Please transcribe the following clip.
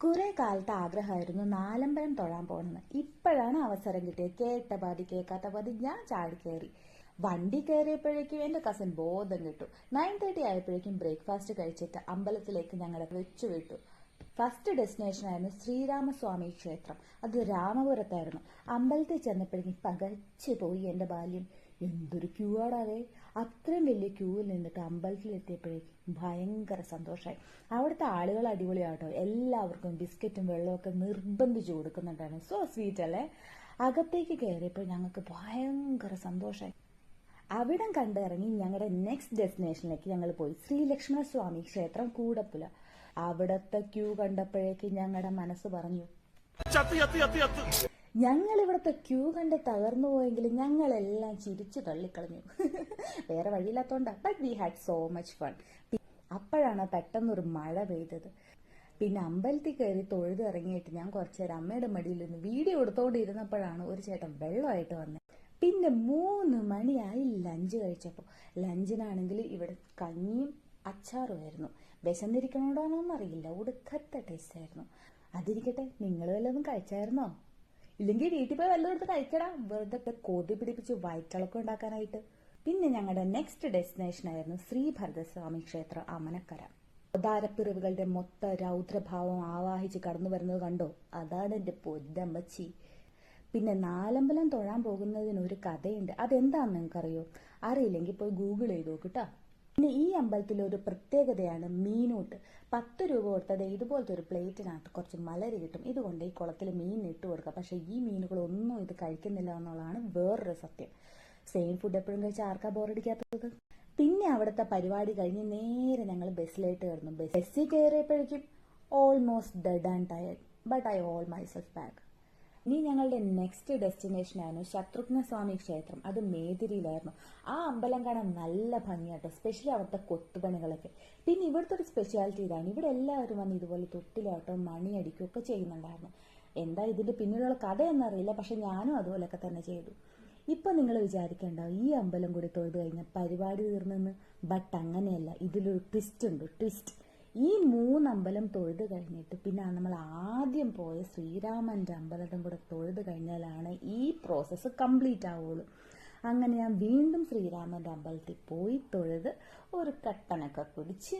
കുറെ കാലത്തെ ആഗ്രഹമായിരുന്നു നാലമ്പലം തൊഴാൻ പോകണമെന്ന്. ഇപ്പോഴാണ് അവസരം കിട്ടിയത്. കേട്ട പാതി കേൾക്കാത്ത പാതി ഞാൻ ചാടി കയറി. വണ്ടി കയറിയപ്പോഴേക്കും എന്റെ കസിൻ ബോധം കിട്ടു. നയൻ തേർട്ടി ആയപ്പോഴേക്കും ബ്രേക്ക്ഫാസ്റ്റ് കഴിച്ചിട്ട് അമ്പലത്തിലേക്ക് ഞങ്ങളെ വെച്ചു വിട്ടു ഫസ്റ്റ് ഡെസ്റ്റിനേഷൻ ആയിരുന്നു ശ്രീരാമസ്വാമി ക്ഷേത്രം. അത് രാമപുരത്തായിരുന്നു. അമ്പലത്തിൽ ചെന്നപ്പോഴേക്കും പകച്ചു പോയി എന്റെ ബാല്യം. എന്തൊരു ക്യൂ ആടാതെ അത്രയും വലിയ ക്യൂവിൽ നിന്നിട്ട് അമ്പലത്തിൽ എത്തിയപ്പോഴേക്കും ഭയങ്കര സന്തോഷമായി അവിടുത്തെ ആളുകൾ അടിപൊളിയാട്ടോ. എല്ലാവർക്കും ബിസ്ക്കറ്റും വെള്ളമൊക്കെ നിർബന്ധിച്ചു കൊടുക്കുന്നുണ്ടായിരുന്നു. സോ സ്വീറ്റ് അല്ലേ? അകത്തേക്ക് കയറിയപ്പോൾ ഞങ്ങൾക്ക് ഭയങ്കര സന്തോഷമായി അവിടം കണ്ടിറങ്ങി ഞങ്ങളുടെ നെക്സ്റ്റ് ഡെസ്റ്റിനേഷനിലേക്ക് ഞങ്ങൾ പോയി. ശ്രീ സ്വാമി ക്ഷേത്രം കൂടപ്പുല. അവിടത്തെ ക്യൂ കണ്ടപ്പോഴേക്ക് ഞങ്ങളുടെ മനസ്സ് പറഞ്ഞു. ഞങ്ങൾ ഇവിടുത്തെ ക്യൂ കണ്ട് തകർന്നു പോയെങ്കിൽ ഞങ്ങളെല്ലാം ചിരിച്ചു തള്ളിക്കളഞ്ഞു. വേറെ വഴിയില്ലാത്തോണ്ടാ. But we had so much fun അപ്പോഴാണ് പെട്ടെന്നൊരു മഴ പെയ്തത്. പിന്നെ അമ്പലത്തിൽ കയറി തൊഴുത് ഇറങ്ങിയിട്ട് ഞാൻ കുറച്ച് നേരം അമ്മയുടെ മടിയിൽ നിന്ന് വീഡിയോ എടുത്തോണ്ടിരുന്നപ്പോഴാണ് ഒരു ചേട്ടൻ വെള്ളമായിട്ട് വന്നത് പിന്നെ മൂന്ന് മണിയായി ലഞ്ച് കഴിച്ചപ്പോൾ ലഞ്ചിനാണെങ്കിൽ ഇവിടെ കഞ്ഞിയും അച്ചാറുമായിരുന്നു. വിശന്നിരിക്കണോടാണോന്നറിയില്ല ഒടുക്കത്തെ ടേസ്റ്റ് ആയിരുന്നു. അതിരിക്കട്ടെ നിങ്ങൾ വല്ലതും കഴിച്ചായിരുന്നോ? ഇല്ലെങ്കിൽ വീട്ടിൽ പോയി വല്ലതും എടുത്ത് കഴിക്കടാ. വെറുതെ കൊതി പിടിപ്പിച്ച് വയറ്റിളക്കം ഉണ്ടാക്കാനായിട്ട്. പിന്നെ ഞങ്ങളുടെ നെക്സ്റ്റ് ഡെസ്റ്റിനേഷൻ ആയിരുന്നു ശ്രീ ഭരതസ്വാമി ക്ഷേത്രം അമനക്കര. ഉദാരപ്പിറവുകളുടെ മൊത്ത രൗദ്രഭാവം ആവാഹിച്ച് കടന്നു വരുന്നത് കണ്ടോ? അതാണ് എന്റെ പൊന്നമ്മച്ചി. പിന്നെ നാലമ്പലം തൊഴാൻ പോകുന്നതിന് ഒരു കഥയുണ്ട്. അതെന്താന്ന് നിങ്ങൾക്കറിയോ? അറിയില്ലെങ്കിൽ പോയി ഗൂഗിൾ ചെയ്ത് നോക്കിട്ടോ പിന്നെ ഈ അമ്പലത്തിൽ ഒരു പ്രത്യേകതയാണ് മീനൂട്ട്. പത്ത് രൂപ കൊടുത്തത് ഇതുപോലത്തെ ഒരു പ്ലേറ്റിനകത്ത് കുറച്ച് മലരി കിട്ടും. ഇതുകൊണ്ട് ഈ കുളത്തിൽ മീൻ ഇട്ട് കൊടുക്കുക. പക്ഷെ ഈ മീനുകളൊന്നും ഇത് കഴിക്കുന്നില്ല എന്നുള്ളതാണ് വേറൊരു സത്യം. സെയിം ഫുഡ് എപ്പോഴും കഴിച്ചാൽ ആർക്കാ ബോറടിക്കാത്തത്? പിന്നെ അവിടുത്തെ പരിപാടി കഴിഞ്ഞ് നേരെ ഞങ്ങൾ ബസ്സിലായിട്ട് കയറുന്നു ബസ്സിൽ കയറിയപ്പോഴേക്കും almost dead and tired but I all myself back ഇനി ഞങ്ങളുടെ നെക്സ്റ്റ് ഡെസ്റ്റിനേഷൻ ആയിരുന്നു ശത്രുഘ്ന സ്വാമി ക്ഷേത്രം. അത് മേതിരിയിലായിരുന്നു. ആ അമ്പലം കാണാൻ നല്ല ഭംഗിയാട്ടോ. സ്പെഷ്യലി അവിടുത്തെ കൊത്തുപണികളൊക്കെ. പിന്നെ ഇവിടുത്തെ ഒരു സ്പെഷ്യാലിറ്റി ഇതാണ്. ഇവിടെ എല്ലാവരും വന്ന് ഇതുപോലെ തൊട്ടിലാട്ടോ മണിയടിക്കും ഒക്കെ ചെയ്യുന്നുണ്ടായിരുന്നു. എന്താ ഇതിന്റെ പിന്നിലുള്ള കഥ എന്നറിയില്ല പക്ഷെ ഞാനും അതുപോലെയൊക്കെ തന്നെ ചെയ്തു. ഇപ്പൊ നിങ്ങൾ വിചാരിക്കേണ്ട ഈ അമ്പലം കൂടി തൊഴുത് കഴിഞ്ഞാൽ പരിപാടി തീർന്നെന്ന്. ബട്ട് അങ്ങനെയല്ല. ഇതിലൊരു ട്വിസ്റ്റ് ഉണ്ട്. ട്വിസ്റ്റ് ഈ മൂന്നമ്പലം തൊഴുത് കഴിഞ്ഞിട്ട് പിന്നെ നമ്മൾ ആദ്യം പോയ ശ്രീരാമന്റെ അമ്പലത്തും കൂടെ തൊഴുത് കഴിഞ്ഞാലാണ് ഈ പ്രോസസ്സ് കംപ്ലീറ്റ് ആവുള്ളൂ. അങ്ങനെ ഞാൻ വീണ്ടും ശ്രീരാമന്റെ അമ്പലത്തിൽ പോയി തൊഴുത് ഒരു കട്ടനൊക്കെ കുടിച്ച്